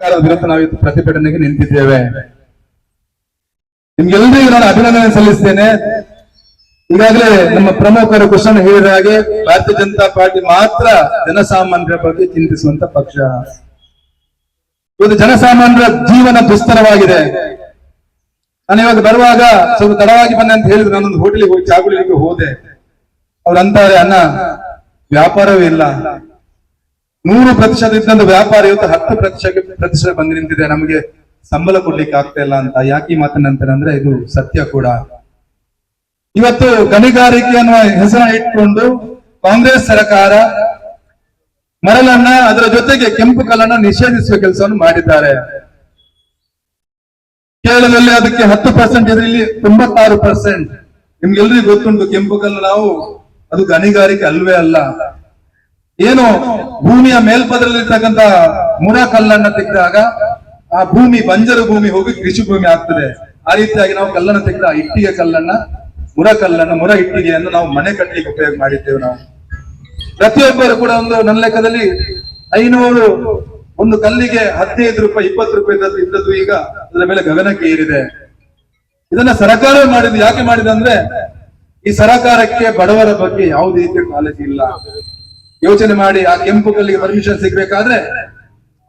ಸರ್ಕಾರದ ವಿರುದ್ಧ ನಾವು ಪ್ರತಿಭಟನೆಗೆ ನಿಂತಿದ್ದೇವೆ. ನಿಮ್ಗೆಲ್ಲರಿಗೂ ನಾನು ಅಭಿನಂದನೆ ಸಲ್ಲಿಸ್ತೇನೆ. ಈಗಾಗಲೇ ನಮ್ಮ ಪ್ರಮುಖರು ಕೃಷ್ಣನ್ ಹೇಳಿದ ಹಾಗೆ ಭಾರತೀಯ ಜನತಾ ಪಾರ್ಟಿ ಮಾತ್ರ ಜನಸಾಮಾನ್ಯರ ಬಗ್ಗೆ ಚಿಂತಿಸುವಂತ ಪಕ್ಷ. ಇವತ್ತು ಜನಸಾಮಾನ್ಯರ ಜೀವನ ದುಸ್ತರವಾಗಿದೆ. ನಾನು ಇವಾಗ ಬರುವಾಗ ಸ್ವಲ್ಪ ತಡವಾಗಿ ಬಂದೆ ಅಂತ ಹೇಳಿದ್ರು. ನಾನೊಂದು ಹೋಟೆಲಿಗೆ ಹೋಗಿ ಚಾಗುಳಿಗೆ ಹೋದೆ. ಅವ್ರು ಅಂತಾರೆ, ಅಣ್ಣ, ವ್ಯಾಪಾರವೇ ಇಲ್ಲ. ನೂರು ಪ್ರತಿಶತ ಇದ್ದಂತ ವ್ಯಾಪಾರ ಇವತ್ತು ಹತ್ತು ಪ್ರತಿಶತ ಪ್ರತಿಶತ ಬಂದು ನಿಂತಿದೆ. ನಮಗೆ ಸಂಬಳ ಕೊಡ್ಲಿಕ್ಕೆ ಆಗ್ತಾ ಇಲ್ಲ ಅಂತ. ಯಾಕೆ ಅಂದ್ರೆ ಇದು ಸತ್ಯ ಕೂಡ. ಇವತ್ತು ಗಣಿಗಾರಿಕೆ ಅನ್ನುವ ಹೆಸರ ಇಟ್ಕೊಂಡು ಕಾಂಗ್ರೆಸ್ ಸರ್ಕಾರ ಮರಳನ್ನ ಅದರ ಜೊತೆಗೆ ಕೆಂಪು ಕಲ್ಲನ್ನ ನಿಷೇಧಿಸುವ ಕೆಲಸವನ್ನು ಮಾಡಿದ್ದಾರೆ. ಕೇರಳದಲ್ಲಿ ಅದಕ್ಕೆ ಹತ್ತು ಪರ್ಸೆಂಟ್ ಇದರಲ್ಲಿ ತೊಂಬತ್ತಾರು ಪರ್ಸೆಂಟ್ ನಿಮ್ಗೆಲ್ರಿಗೂ ಗೊತ್ತುಂಟು, ಕೆಂಪು ಕಲ್ಲು ನಾವು ಅದು ಗಣಿಗಾರಿಕೆ ಅಲ್ವೇ ಅಲ್ಲ. ಏನು ಭೂಮಿಯ ಮೇಲ್ಪದರಲ್ಲಿರ್ತಕ್ಕಂಥ ಮುರ ಕಲ್ಲನ್ನ ತೆಗೆದಾಗ ಆ ಭೂಮಿ ಬಂಜರು ಭೂಮಿ ಹೋಗಿ ಕೃಷಿ ಭೂಮಿ ಆಗ್ತದೆ. ಆ ರೀತಿಯಾಗಿ ನಾವು ಕಲ್ಲನ್ನು ತೆಗೆದ ಇಟ್ಟಿಗೆ ಕಲ್ಲನ್ನ, ಮುರ ಕಲ್ಲನ್ನ, ಮುರ ಇಟ್ಟಿಗೆಯನ್ನು ನಾವು ಮನೆ ಕಟ್ಟಲಿಕ್ಕೆ ಉಪಯೋಗ ಮಾಡಿದ್ದೇವೆ ನಾವು. ಪ್ರತಿಯೊಬ್ಬರು ಕೂಡ ಒಂದು ನನ್ನ ಲೆಕ್ಕದಲ್ಲಿ ಐನೂರು ಒಂದು ಕಲ್ಲಿಗೆ ಹದಿನೈದು ರೂಪಾಯಿ, ಇಪ್ಪತ್ತು ರೂಪಾಯಿ ಇದ್ದದ್ದು ಇದ್ದದ್ದು ಈಗ ಅದರ ಮೇಲೆ ಗಗನಕ್ಕೆ ಏರಿದೆ. ಇದನ್ನ ಸರಕಾರ ಮಾಡಿದ್ದು ಯಾಕೆ ಮಾಡಿದೆ ಅಂದ್ರೆ ಈ ಸರಕಾರಕ್ಕೆ ಬಡವರ ಬಗ್ಗೆ ಯಾವುದೇ ರೀತಿಯ ಕಾಳಜಿ ಇಲ್ಲ. ಯೋಚನೆ ಮಾಡಿ ಆ ಕೆಂಪು ಕಲ್ಲಿಗೆ ಪರ್ಮಿಷನ್ ಸಿಗ್ಬೇಕಾದ್ರೆ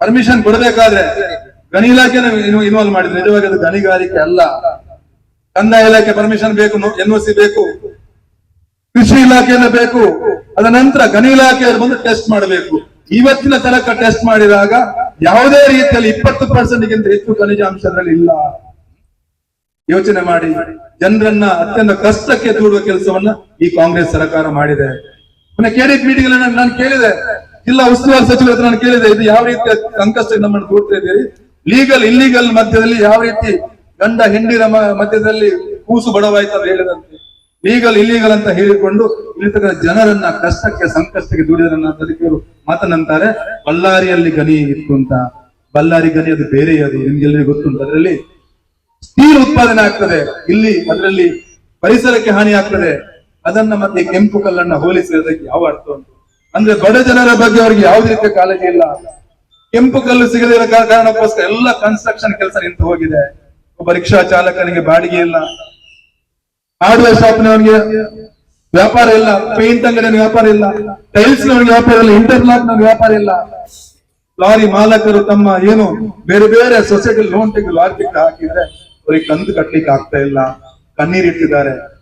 ಪರ್ಮಿಷನ್ ಕೊಡಬೇಕಾದ್ರೆ ಗಣಿ ಇಲಾಖೆ ಇನ್ವಾಲ್ವ್ ಮಾಡಿದ್ರು. ನಿಜವಾಗಿ ಅದು ಗಣಿಗಾರಿಕೆ ಅಲ್ಲ. ಕಂದಾಯ ಇಲಾಖೆ ಪರ್ಮಿಷನ್ ಬೇಕು ಎನ್ ಒ ಸಿ ಬೇಕು, ಕೃಷಿ ಇಲಾಖೆಯನ್ನು ಬೇಕು. ಅದ ನಂತರ ಗಣಿ ಇಲಾಖೆಯವರು ಬಂದು ಟೆಸ್ಟ್ ಮಾಡಬೇಕು. ಇವತ್ತಿನ ತನಕ ಟೆಸ್ಟ್ ಮಾಡಿದಾಗ ಯಾವುದೇ ರೀತಿಯಲ್ಲಿ ಇಪ್ಪತ್ತು ಪರ್ಸೆಂಟ್ ಗಿಂತ ಹೆಚ್ಚು ಖನಿಜಾಂಶ ಅದರಲ್ಲಿ ಇಲ್ಲ. ಯೋಚನೆ ಮಾಡಿ. ಜನರನ್ನ ಅತ್ಯಂತ ಕಷ್ಟಕ್ಕೆ ದೂಡುವ ಕೆಲಸವನ್ನ ಈ ಕಾಂಗ್ರೆಸ್ ಸರ್ಕಾರ ಮಾಡಿದೆ. ಮೊನ್ನೆ ಕೆಡಿಟ್ ಮೀಟಿಂಗ್ ನಾನು ಕೇಳಿದೆ. ಇಲ್ಲ ಉಸ್ತುವಾರಿ ಸಚಿವರ ಹತ್ರ ನಾನು ಕೇಳಿದೆ, ಇದು ಯಾವ ರೀತಿಯ ಸಂಕಷ್ಟ ನಮ್ಮನ್ನು ಕೊಡ್ತಾ ಇದ್ದೀರಿ? ಲೀಗಲ್ ಇಲ್ಲಿಗಲ್ ಮಧ್ಯದಲ್ಲಿ ಯಾವ ರೀತಿ ಗಂಡ ಹೆಂಡಿರ ಮಧ್ಯದಲ್ಲಿ ಕೂಸು ಬಡವಾಯ್ತು ಅಂತ ಹೇಳಿದಂತೆ. ಲೀಗಲ್ ಇಲ್ಲಿಗಲ್ ಅಂತ ಹೇಳಿಕೊಂಡು ಇಲ್ಲಿರ್ತಕ್ಕಂಥ ಜನರನ್ನ, ಕಷ್ಟಕ್ಕೆ, ಸಂಕಷ್ಟಕ್ಕೆ ದುಡಿದರನ್ನ ಅದಕ್ಕೆ ಮಾತನಂತಾರೆ ಬಳ್ಳಾರಿಯಲ್ಲಿ ಗನಿ ಇತ್ತು ಅಂತ. ಬಳ್ಳಾರಿ ಗನಿ ಅದು ಬೇರೆ ಅದು ನಿಮ್ಗೆಲ್ಲರಿಗೂ ಗೊತ್ತುಂಟು ಅದರಲ್ಲಿ ಸ್ಟೀಲ್ ಉತ್ಪಾದನೆ ಆಗ್ತದೆ. ಇಲ್ಲಿ ಅದರಲ್ಲಿ ಪರಿಸರಕ್ಕೆ ಹಾನಿ ಆಗ್ತದೆ. ಅದನ್ನ ಮತ್ತೆ ಕೆಂಪು ಕಲ್ಲನ್ನ ಹೋಲಿಸಿರೋದಕ್ಕೆ ಯಾವ ಅರ್ಥ ಉಂಟು? ಅಂದ್ರೆ ಬಡ ಜನರ ಬಗ್ಗೆ ಅವರಿಗೆ ಯಾವುದೇ ರೀತಿಯ ಕಾಳಜಿ ಇಲ್ಲ. ಕೆಂಪು ಕಲ್ಲು ಸಿಗದಿರ ಕಾರಣಕ್ಕೋಸ್ಕರ ಎಲ್ಲ ಕನ್ಸ್ಟ್ರಕ್ಷನ್ ಕೆಲಸ ನಿಂತು ಹೋಗಿದೆ. ಒಬ್ಬ ರಿಕ್ಷಾ ಚಾಲಕನಿಗೆ ಬಾಡಿಗೆ ಇಲ್ಲ. ಹಾರ್ಡ್ವೇರ್ ಶಾಪ್ನವ್ರಿಗೆ ವ್ಯಾಪಾರ ಇಲ್ಲ. ಪೇಂಟ್ ಅಂಗಡಿಯ ವ್ಯಾಪಾರ ಇಲ್ಲ. ಟೈಲ್ಸ್ ನವ್ರಿಗೆ ವ್ಯಾಪಾರ ಇಲ್ಲ. ಇಂಟರ್ಲಾಕ್ ನವ್ರಿಗೆ ವ್ಯಾಪಾರ ಇಲ್ಲ. ಲಾರಿ ಮಾಲಕರು ತಮ್ಮ ಏನು ಬೇರೆ ಬೇರೆ ಸೊಸೈಟಿ ಲೋನ್ ತೆಗೆದು ಲಾರಿ ಹಾಕಿದ್ರೆ ಅವ್ರಿಗೆ ಕಂದು ಕಟ್ಟಲಿಕ್ಕೆ ಆಗ್ತಾ ಇಲ್ಲ. ಕಣ್ಣೀರಿಟ್ಟಿದ್ದಾರೆ.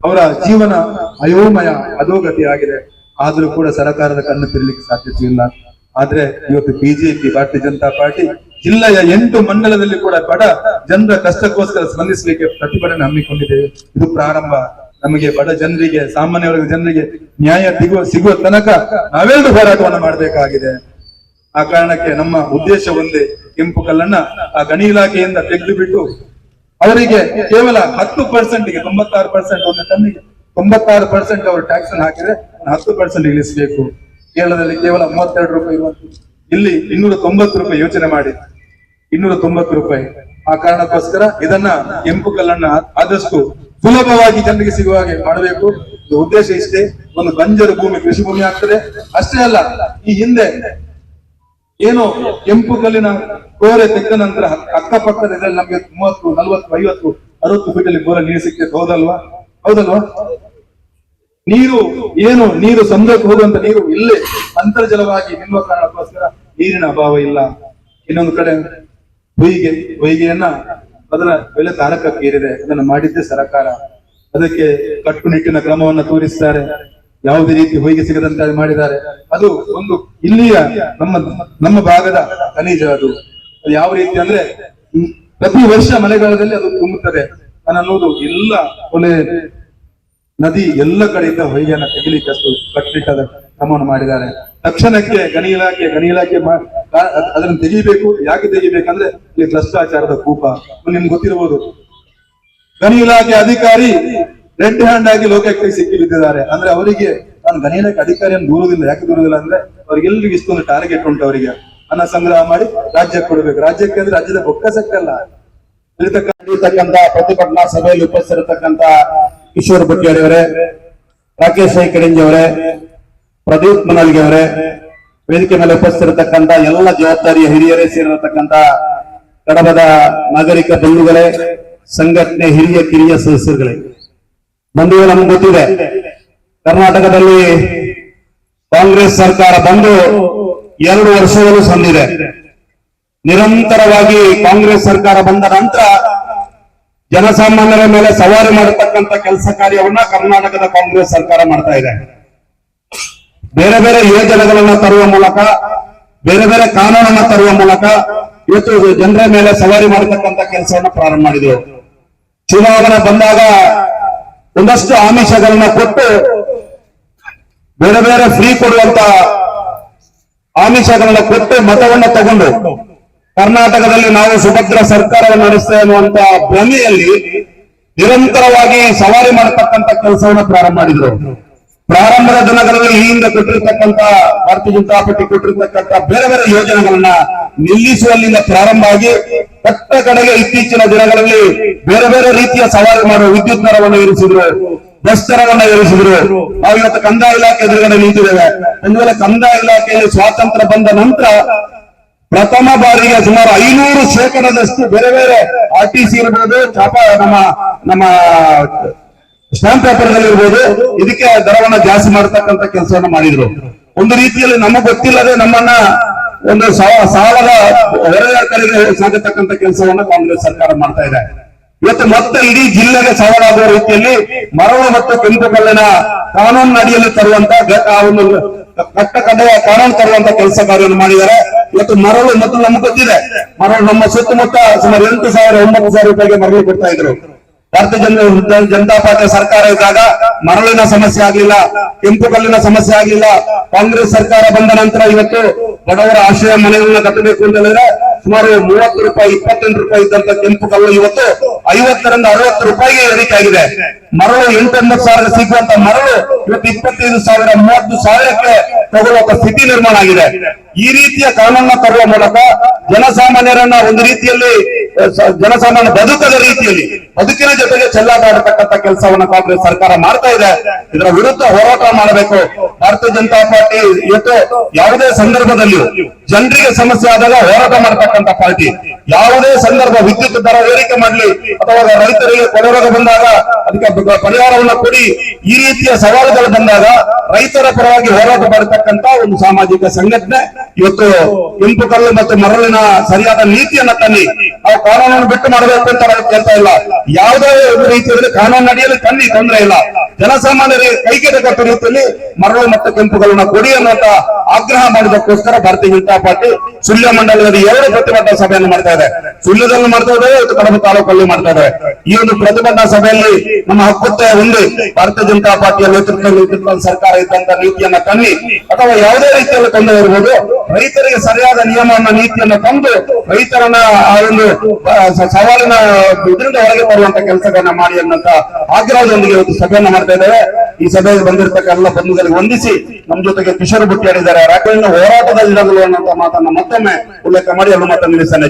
ಅವರ ಜೀವನ ಅಯೋಮಯ ಅಧೋಗತಿ ಆಗಿದೆ ಆದ್ರೂ ಕೂಡ ಸರ್ಕಾರದ ಕಣ್ಣು ತಿರ್ಲಿಕ್ಕೆ ಸಾಧ್ಯತೆ ಇಲ್ಲ ಆದ್ರೆ ಇವತ್ತು ಬಿಜೆಪಿ, ಭಾರತೀಯ ಜನತಾ ಪಾರ್ಟಿ ಜಿಲ್ಲೆಯ ಎಂಟು ಮಂಡಲದಲ್ಲಿ ಕೂಡ ಬಡ ಜನರ ಕಷ್ಟಕ್ಕೋಸ್ಕರ ಸ್ಪಂದಿಸಲಿಕ್ಕೆ ಪ್ರತಿಭಟನೆ ಹಮ್ಮಿಕೊಂಡಿದ್ದೇವೆ ಇದು ಪ್ರಾರಂಭ. ನಮಗೆ ಬಡ ಜನರಿಗೆ ಸಾಮಾನ್ಯ ವರ್ಗದ ಜನರಿಗೆ ನ್ಯಾಯ ಸಿಗುವ ಸಿಗುವ ತನಕ ನಾವೆಲ್ಲರೂ ಹೋರಾಟವನ್ನು ಮಾಡಬೇಕಾಗಿದೆ. ಆ ಕಾರಣಕ್ಕೆ ನಮ್ಮ ಉದ್ದೇಶ ಒಂದೇ, ಕೆಂಪು ಕಲ್ಲನ್ನ ಆ ಗಣಿ ಇಲಾಖೆಯಿಂದ ತೆಗೆದು ಬಿಟ್ಟು ಅವರಿಗೆ ಕೇವಲ ಹತ್ತು ಪರ್ಸೆಂಟ್ಗೆ, ತೊಂಬತ್ತಾರು ಪರ್ಸೆಂಟ್ ಒಂದು ಟನ್ನಿಗೆ, ತೊಂಬತ್ತಾರು ಪರ್ಸೆಂಟ್ ಅವರು ಟ್ಯಾಕ್ಸ್ ಅನ್ನು ಹಾಕಿದ್ರೆ ಹತ್ತು ಪರ್ಸೆಂಟ್ ಇಳಿಸಬೇಕು. ಕೇರಳದಲ್ಲಿ ಕೇವಲ ಮೂವತ್ತೆರಡು ರೂಪಾಯಿ ಇರುವಂತ ಇಲ್ಲಿ ಇನ್ನೂರ ತೊಂಬತ್ತು ರೂಪಾಯಿ ಯೋಚನೆ ಮಾಡಿ. ಇನ್ನೂರ ತೊಂಬತ್ತು ರೂಪಾಯಿ. ಆ ಕಾರಣಕ್ಕೋಸ್ಕರ ಇದನ್ನ ಕೆಂಪು ಕಲ್ಲನ್ನ ಆದಷ್ಟು ಸುಲಭವಾಗಿ ಜನರಿಗೆ ಸಿಗುವ ಹಾಗೆ ಮಾಡಬೇಕು. ಉದ್ದೇಶ ಇಷ್ಟೇ. ಒಂದು ಬಂಜರು ಭೂಮಿ ಕೃಷಿ ಭೂಮಿ ಆಗ್ತದೆ. ಅಷ್ಟೇ ಅಲ್ಲ, ಈ ಹಿಂದೆ ಏನು ಕೆಂಪು ಕಲ್ಲಿನ ಕೋರೆ ತೆಗೆದ ನಂತರ ಅಕ್ಕಪಕ್ಕದಲ್ಲಿ ನಮಗೆ ಮೂವತ್ತು, ನಲ್ವತ್ತು, ಐವತ್ತು, ಅರವತ್ತು ಫೀಟಲ್ಲಿ ಬೋರ ನೀರು ಸಿಕ್ಕಿತ್ತು. ಹೌದಲ್ವಾ? ಹೌದಲ್ವಾ? ನೀರು ಏನು? ನೀರು ಸಮುದ್ರಕ್ಕೆ ಹೋಗುವಂತ ನೀರು ಇಲ್ಲೇ ಅಂತರ್ಜಲವಾಗಿ ನಿಲ್ಲುವ ಕಾರಣಕ್ಕೋಸ್ಕರ ನೀರಿನ ಅಭಾವ ಇಲ್ಲ. ಇನ್ನೊಂದು ಕಡೆ ಹೊಯ್ಗೆ, ಹೊಯ್ಗೆಯನ್ನ ಅದರ ಬೆಲೆ ತಾರಕಕ್ಕೆ ಏರಿದೆ ಅದನ್ನು ಮಾಡಿದ್ದೇ ಸರ್ಕಾರ. ಅದಕ್ಕೆ ಕಟ್ಟುನಿಟ್ಟಿನ ಕ್ರಮವನ್ನು ತೋರಿಸಿದ್ದಾರೆ ಯಾವುದೇ ರೀತಿ ಹೊಯ್ಗೆ ಸಿಗದಂತೆ ಮಾಡಿದ್ದಾರೆ. ಅದು ಒಂದು ಇಲ್ಲಿಯ ನಮ್ಮ ನಮ್ಮ ಭಾಗದ ಖನಿಜ ಅದು. ಅದು ಯಾವ ರೀತಿ ಅಂದ್ರೆ ಪ್ರತಿ ವರ್ಷ ಮಳೆಗಾಲದಲ್ಲಿ ಅದು ತುಂಬುತ್ತದೆ. ಅನ್ನೋದು ಎಲ್ಲ ಕೊನೆ ನದಿ ಎಲ್ಲ ಕಡೆಯಿಂದ ಹೊಯ್ಗೆಯನ್ನ ತೆಗಿಲಿಕ್ಕೆ ಅಷ್ಟು ಕಟ್ಟುನಿಟ್ಟಾದ ಕ್ರಮವನ್ನು ಮಾಡಿದ್ದಾರೆ. ತಕ್ಷಣಕ್ಕೆ ಗಣಿ ಇಲಾಖೆ ಗಣಿ ಇಲಾಖೆ ಅದನ್ನು ತೆಗಿಬೇಕು. ಯಾಕೆ ತೆಗಿಬೇಕಂದ್ರೆ ಇಲ್ಲಿ ಭ್ರಷ್ಟಾಚಾರದ ಕೂಪ. ನಿಮ್ಗೆ ಗೊತ್ತಿರಬಹುದು ಗಣಿ ಇಲಾಖೆ ಅಧಿಕಾರಿ ರೆಡ್ ಹ್ಯಾಂಡ್ ಆಗಿ ಲೋಕಕ್ಕೆ ಸಿಕ್ಕಿ ಬಿದ್ದಿದ್ದಾರೆ ಅಂದ್ರೆ ಅವರಿಗೆ ನಾನು ಗಣಿ ಇಲಾಖೆ ಅಧಿಕಾರಿಯನ್ನು ದೂರುದಿಲ್ಲ ಯಾಕೆ ದೂರುದಿಲ್ಲ ಅಂದ್ರೆ ಅವ್ರಿಗೆಲ್ಲರಿಗೂ ಇಷ್ಟೊಂದು ಟಾರ್ಗೆಟ್ ಉಂಟು ಅವರಿಗೆ. ಅನ್ನ ಸಂಗ್ರಹ ಮಾಡಿ ರಾಜ್ಯಕ್ಕೆ ಕೊಡಬೇಕು. ರಾಜ್ಯಕ್ಕೆ ಅಂದ್ರೆ ರಾಜ್ಯದ ಬೊಕ್ಕಸಕ್ಕಲ್ಲ. ಇರತಕ್ಕಂತ ಪ್ರತಿಭಟನಾ ಸಭೆಯಲ್ಲಿ ಉಪಸ್ಥಿರತಕ್ಕಂತ ಕಿಶೋರ್ ಬಟ್ಟಿಯವರೇ ರಾಕೇಶ್ ಕಡಿಂಜಿ ಅವರೇ, ಪ್ರದೀಪ್ ಮನಲ್ಗೆ ಅವರೇ, ವೇದಿಕೆ ಮೇಲೆ ಉಪಸ್ಥಿರತಕ್ಕಂತ ಎಲ್ಲ ಜವಾಬ್ದಾರಿಯ ಹಿರಿಯರೇ ಸೇರಿರತಕ್ಕಂತ ಕಡಬದ ನಾಗರಿಕ ಬಂಧುಗಳೇ, ಸಂಘಟನೆ ಹಿರಿಯ ಕಿರಿಯ ಸದಸ್ಯರುಗಳೇ. ಬಂಧುಗಳು ನಮ್ಗೆ ಗೊತ್ತಿದೆ. ಕರ್ನಾಟಕದಲ್ಲಿ ಕಾಂಗ್ರೆಸ್ ಸರ್ಕಾರ ಬಂದು ಎರಡು ವರ್ಷಗಳು ಸಂದಿದೆ. ನಿರಂತರವಾಗಿ ಕಾಂಗ್ರೆಸ್ ಸರ್ಕಾರ ಬಂದ ನಂತರ ಜನಸಾಮಾನ್ಯರ ಮೇಲೆ ಸವಾರಿ ಮಾಡತಕ್ಕಂತ ಕೆಲಸ ಕಾರ್ಯವನ್ನ ಕರ್ನಾಟಕದ ಕಾಂಗ್ರೆಸ್ ಸರ್ಕಾರ ಮಾಡ್ತಾ ಇದೆ. ಬೇರೆ ಬೇರೆ ಯೋಜನೆಗಳನ್ನ ತರುವ ಮೂಲಕ, ಬೇರೆ ಬೇರೆ ಕಾನೂನನ್ನ ತರುವ ಮೂಲಕ ಇವತ್ತು ಜನರ ಮೇಲೆ ಸವಾರಿ ಮಾಡತಕ್ಕಂತ ಕೆಲಸವನ್ನ ಪ್ರಾರಂಭ ಮಾಡಿದ್ರು. ಚುನಾವಣೆ ಬಂದಾಗ ಒಂದಷ್ಟು ಆಮಿಷಗಳನ್ನ ಕೊಟ್ಟು ಬೇರೆ ಬೇರೆ ಫ್ರೀ ಕೊಡುವಂತ ಆಮಿಷಗಳನ್ನ ಕೊಟ್ಟು ಮತವನ್ನ ತಗೊಂಡು ಕರ್ನಾಟಕದಲ್ಲಿ ನಾವು ಸುಭದ್ರ ಸರ್ಕಾರವನ್ನು ನಡೆಸ್ತೇವೆ ಅನ್ನುವಂತ ಭ್ರಮೆಯಲ್ಲಿ ನಿರಂತರವಾಗಿ ಸವಾರಿ ಮಾಡತಕ್ಕಂತ ಕೆಲಸವನ್ನು ಪ್ರಾರಂಭ ಮಾಡಿದ್ರು. ಪ್ರಾರಂಭದ ದಿನಗಳಲ್ಲಿ ಈ ಹಿಂದೆ ಕೊಟ್ಟಿರ್ತಕ್ಕಂತ ಭಾರತೀಯ ಜನತಾ ಪಾರ್ಟಿ ಕೊಟ್ಟಿರ್ತಕ್ಕಂತ ಬೇರೆ ಬೇರೆ ಯೋಜನೆಗಳನ್ನ ನಿಲ್ಲಿಸುವಲ್ಲಿಂದ ಪ್ರಾರಂಭ ಆಗಿ ಕಟ್ಟ ಕಡೆಗೆ ಇತ್ತೀಚಿನ ದಿನಗಳಲ್ಲಿ ಬೇರೆ ಬೇರೆ ರೀತಿಯ ಸವಾರಿ ಮಾಡುವ ವಿದ್ಯುತ್ ದರವನ್ನು ಇರಿಸಿದ್ರು ಬಸ್ ದರವನ್ನ ಇರಿಸಿದ್ರು ನಾವು ಇವತ್ತು ಕಂದಾಯ ಇಲಾಖೆ ಎದುರುಗಡೆ ನಿಂತಿದ್ದೇವೆ. ಒಂದು ವೇಳೆ ಕಂದಾಯ ಇಲಾಖೆಯಲ್ಲಿ ಸ್ವಾತಂತ್ರ್ಯ ಬಂದ ನಂತರ ಪ್ರಥಮ ಬಾರಿಗೆ ಸುಮಾರು ಐನೂರು ಶೇಕಡದಷ್ಟು ಬೇರೆ ಬೇರೆ ಆರ್ ಟಿ ಸಿ ಇರ್ಬೋದು, ಚಾಪ ನಮ್ಮ ನಮ್ಮ ಸ್ಟಾಂಪ್ ಪೇಪರ್ ಇರ್ಬೋದು, ಇದಕ್ಕೆ ದರವನ್ನ ಜಾಸ್ತಿ ಮಾಡತಕ್ಕಂತ ಕೆಲಸವನ್ನ ಮಾಡಿದ್ರು. ಒಂದು ರೀತಿಯಲ್ಲಿ ನಮಗ್ ಗೊತ್ತಿಲ್ಲದೆ ನಮ್ಮನ್ನ ಒಂದು ಸಾಲದ ಹೊರೆಯಾಕರಿಗೆ ಸಾಗತಕ್ಕಂತ ಕೆಲಸವನ್ನ ಕಾಂಗ್ರೆಸ್ ಸರ್ಕಾರ ಮಾಡ್ತಾ ಇದೆ. ಇವತ್ತು ಮತ್ತೆ ಇಡೀ ಜಿಲ್ಲೆಗೆ ಸವಾಲಾಗುವ ರೀತಿಯಲ್ಲಿ ಮರಳು ಮತ್ತು ಕೆಂಪು ಕಲ್ಲಿನ ಕಾನೂನು ಅಡಿಯಲ್ಲಿ ತರುವಂತ ಒಂದು ಕಟ್ಟ ಕಡೆಯ ಕಾನೂನು ತರುವಂತ ಕೆಲಸ ಕಾರ್ಯವನ್ನು ಮಾಡಿದ್ದಾರೆ. ಇವತ್ತು ಮರಳು ಮತ್ತು ನಮ್ಗೆ ಗೊತ್ತಿದೆ. ಮರಳು ನಮ್ಮ ಸುತ್ತಮುತ್ತ ಸುಮಾರು ಎಂಟು ಸಾವಿರ, ಒಂಬತ್ತು ಸಾವಿರ ರೂಪಾಯಿಗೆ ಮರಳು ಕೊಡ್ತಾ ಇದ್ರು. ಭಾರತೀಯ ಜನ ಜನತಾ ಪಾರ್ಟಿ ಸರ್ಕಾರ ಇದ್ದಾಗ ಮರಳಿನ ಸಮಸ್ಯೆ ಆಗ್ಲಿಲ್ಲ, ಕೆಂಪು ಕಲ್ಲಿನ ಸಮಸ್ಯೆ ಆಗ್ಲಿಲ್ಲ. ಕಾಂಗ್ರೆಸ್ ಸರ್ಕಾರ ಬಂದ ನಂತರ ಇವತ್ತು ಬಡವರ ಆಶ್ರಯ ಮನೆಗಳನ್ನ ಕಟ್ಟಬೇಕು ಅಂತ ಹೇಳಿದ್ರೆ ಸುಮಾರು ಮೂವತ್ತು ರೂಪಾಯಿ, ಇಪ್ಪತ್ತೆಂಟು ರೂಪಾಯಿ ಇದ್ದಂತ ಕೆಂಪು ಕಲ್ಲು ಇವತ್ತು ಐವತ್ತರಿಂದ ಅರವತ್ತು ರೂಪಾಯಿಗೆ ಏರಿಕೆ ಆಗಿದೆ. ಮರಳು ಎಂಟೊಂಬತ್ತು ಸಾವಿರ ಸಿಗುವಂತ ಮರಳು ಇವತ್ತು ಇಪ್ಪತ್ತೈದು ಸಾವಿರ, ಮೂವತ್ತು ಸಾವಿರಕ್ಕೆ ತಗೊಳ್ಳುವ ಸ್ಥಿತಿ ನಿರ್ಮಾಣ ಆಗಿದೆ. ಈ ರೀತಿಯ ಕಾನೂನನ್ನ ತರುವ ಮೂಲಕ ಜನಸಾಮಾನ್ಯರನ್ನ ಒಂದು ರೀತಿಯಲ್ಲಿ ಜನಸಾಮಾನ್ಯ ಬದುಕದ ರೀತಿಯಲ್ಲಿ, ಬದುಕಿನ ಜೊತೆಗೆ ಚೆಲ್ಲಾಟ ಕೆಲಸವನ್ನ ಕಾಂಗ್ರೆಸ್ ಸರ್ಕಾರ ಮಾಡ್ತಾ ಇದೆ. ಇದರ ವಿರುದ್ಧ ಹೋರಾಟ ಮಾಡಬೇಕು. ಭಾರತೀಯ ಜನತಾ ಪಾರ್ಟಿ ಇವತ್ತು ಯಾವುದೇ ಸಂದರ್ಭದಲ್ಲಿಯೂ ಜನರಿಗೆ ಸಮಸ್ಯೆ ಆದಾಗ ಹೋರಾಟ ಮಾಡತಕ್ಕಂತ ಪಾರ್ಟಿ. ಯಾವುದೇ ಸಂದರ್ಭ ವಿದ್ಯುತ್ ದರ ಏರಿಕೆ ಮಾಡಲಿ ಅಥವಾ ರೈತರಿಗೆ ಕೊಳೆ ಬಂದಾಗ ಅದಕ್ಕೆ ಪರಿಹಾರವನ್ನು ಕೊಡಿ. ಈ ರೀತಿಯ ಸವಾಲುಗಳು ಬಂದಾಗ ರೈತರ ಪರವಾಗಿ ಹೋರಾಟ ಮಾಡತಕ್ಕಂತ ಒಂದು ಸಾಮಾಜಿಕ ಸಂಘಟನೆ ಇವತ್ತು ಕೆಂಪು ಕಲ್ಲು ಮತ್ತು ಮರಳಿನ ಸರಿಯಾದ ನೀತಿಯನ್ನ ತನ್ನಿ. ನಾವು ಕಾನೂನನ್ನು ಬಿಟ್ಟು ಮಾಡಬೇಕು ಅಂತ ಕೇಳ್ತಾ ಇಲ್ಲ. ಯಾವುದೇ ರೀತಿಯಲ್ಲಿ ಕಾನೂನು ಅಡಿಯಲ್ಲಿ ತನ್ನಿ, ತೊಂದರೆ ಇಲ್ಲ. ಜನಸಾಮಾನ್ಯರಿಗೆ ಕೈಗೆಟಕ ರೀತಿಯಲ್ಲಿ ಮರಳು ಮತ್ತು ಕೆಂಪುಗಳನ್ನ ಕೊಡಿ ಅನ್ನುವಂತ ಆಗ್ರಹ ಮಾಡಿದಕ್ಕೋಸ್ಕರ ಭಾರತೀಯ ಜನತಾ ಪಾರ್ಟಿ ಸುಳ್ಯ ಮಂಡಲದಲ್ಲಿ ಎರಡು ಪ್ರತಿಭಟನಾ ಸಭೆಯನ್ನು ಮಾಡ್ತಾ ಇದೆ. ಸುಳ್ಯದಲ್ಲಿ ಮಾಡ್ತಾ ಇದೆ, ಇವತ್ತು ಕಡಬ ತಾಲೂಕಲ್ಲಿ ಮಾಡ್ತಾ ಇದೆ. ಈ ಒಂದು ಪ್ರತಿಭಟನಾ ಸಭೆಯಲ್ಲಿ ನಮ್ಮ ಹಕ್ಕುತ್ತೆ ಒಂದು ಭಾರತೀಯ ಜನತಾ ಪಾರ್ಟಿಯ ನೇತೃತ್ವದಲ್ಲಿ ಸರ್ಕಾರ ಇದ್ದಂತ ನೀತಿಯನ್ನ ತನ್ನಿ ಅಥವಾ ಯಾವುದೇ ರೀತಿಯಲ್ಲಿ ತೊಂದರೆ ಇರಬಹುದು ರೈತರಿಗೆ ಸರಿಯಾದ ನಿಯಮವನ್ನ, ನೀತಿಯನ್ನ ತಂದು ರೈತರನ್ನ ಆ ಒಂದು ಸವಾಲಿನ ಇದರಿಂದ ಹೊರಗೆ ಬರುವಂತ ಕೆಲಸಗಳನ್ನ ಮಾಡಿ ಅನ್ನಂತ ಆಗ್ರಹದೊಂದಿಗೆ ಇವತ್ತು ಸಭೆಯನ್ನ ಮಾಡ್ತಾ ಇದ್ದಾರೆ ಈ ಸಭೆಗೆ ಬಂದಿರತಕ್ಕ ಎಲ್ಲ ಬಂಧುಗಳಿಗೆ ವಂದಿಸಿ ನಮ್ಮ ಜೊತೆಗೆ ಕಿಶೋರ್ ಬುಟ್ಟಿ ಹೇಳಿದ್ದಾರೆ ಹೋರಾಟದಲ್ಲಿ ಅನ್ನುವಂತ ಮಾತನ್ನ ಮತ್ತೊಮ್ಮೆ ಉಲ್ಲೇಖ ಮಾಡಿ ಎಲ್ಲ ಮಾತನ್ನು ನಿಲ್ಲಿಸ್ತೇನೆ.